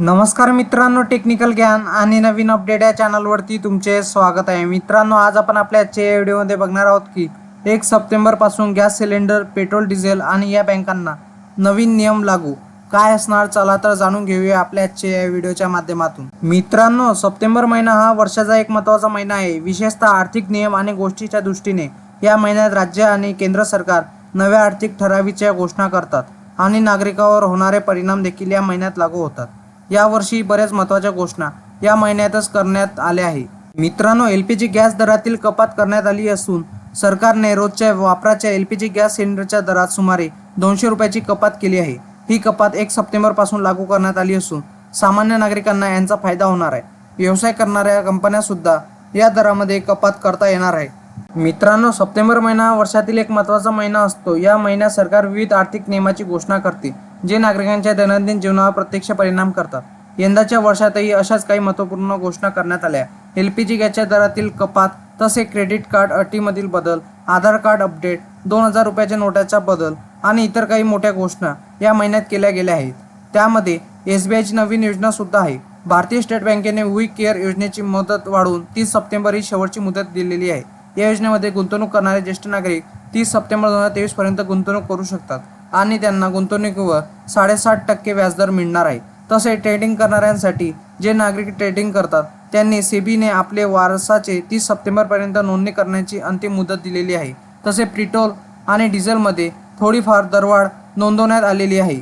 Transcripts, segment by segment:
नमस्कार मित्रांनो टेक्निकल ज्ञान आणि नवीन अपडेट या चॅनलवरती तुमचे स्वागत आहे. मित्रांनो आज आपण आपल्या आजच्या व्हिडिओमध्ये बघणार आहोत की एक सप्टेंबरपासून गॅस सिलेंडर पेट्रोल डिझेल आणि या बँकांना नवीन नियम लागू. काय असणार चला तर जाणून घेऊया आपल्या आजच्या या व्हिडिओच्या माध्यमातून. मित्रांनो सप्टेंबर महिना हा वर्षाचा एक महत्त्वाचा महिना आहे. विशेषतः आर्थिक नियम आणि गोष्टीच्या दृष्टीने या महिन्यात राज्य आणि केंद्र सरकार नव्या आर्थिक ठरावीच्या घोषणा करतात आणि नागरिकांवर होणारे परिणाम देखील या महिन्यात लागू होतात. यावर्षी बऱ्याच महत्त्वाच्या घोषणा या महिन्यातच करण्यात आल्या आहे मित्रांनो एल पी जी गॅस दरातील कपात करण्यात आली असून सरकारने रोजच्या वापराच्या एल पी जी गॅस सिलेंडरच्या दरात सुमारे दोनशे रुपयाची कपात केली आहे. ही कपात एक सप्टेंबरपासून लागू करण्यात आली असून सामान्य नागरिकांना यांचा फायदा होणार आहे. व्यवसाय करणाऱ्या कंपन्यासुद्धा या दरामध्ये कपात करता येणार आहे. मित्रांनो सप्टेंबर महिना वर्षातील एक महत्त्वाचा महिना असतो. या महिन्यात सरकार विविध आर्थिक नियमाची घोषणा करते. जे नागरिकांच्या दैनंदिन जीवनावर प्रत्यक्ष परिणाम करतात. यंदाच्या वर्षातही अशाच काही महत्त्वपूर्ण घोषणा करण्यात आल्या. एल पी जी गॅसच्या दरातील कपात तसे क्रेडिट कार्ड अटीमधील बदल आधार कार्ड अपडेट दोन हजार रुपयाच्या नोटाचा बदल आणि इतर काही मोठ्या घोषणा या महिन्यात केल्या गेल्या आहेत. त्यामध्ये एस बी आयची नवीन योजना सुद्धा आहे. भारतीय स्टेट बँकेने वी केअर योजनेची मुदत वाढवून तीस सप्टेंबर ही शेवटची मुदत दिलेली आहे. या योजनेमध्ये गुंतवणूक करणारे ज्येष्ठ नागरिक तीस सप्टेंबर दोन हजार तेवीसपर्यंत गुंतवणूक करू शकतात. आणि त्यांना गुंतवणुकीवर साडेसाठ टक्के व्याजदर मिळणार आहे. तसे ट्रेडिंग करणाऱ्यांसाठी जे नागरिक ट्रेडिंग करतात त्यांनी सेबीने आपले वारसाचे तीस सप्टेंबरपर्यंत नोंदणी करण्याची अंतिम मुदत दिलेली आहे. तसे पेट्रोल आणि डिझेलमध्ये थोडीफार दरवाढ नोंदवण्यात आलेली आहे.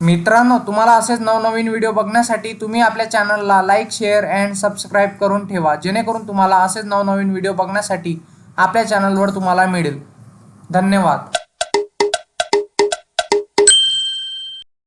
मित्रांनो तुम्हाला असेच नवनवीन व्हिडिओ बघण्यासाठी तुम्ही आपल्या चॅनलला लाईक शेअर अँड सबस्क्राईब करून ठेवा. जेणेकरून तुम्हाला असेच नवनवीन व्हिडिओ बघण्यासाठी आपल्या चॅनलवर तुम्हाला मिळेल. धन्यवाद.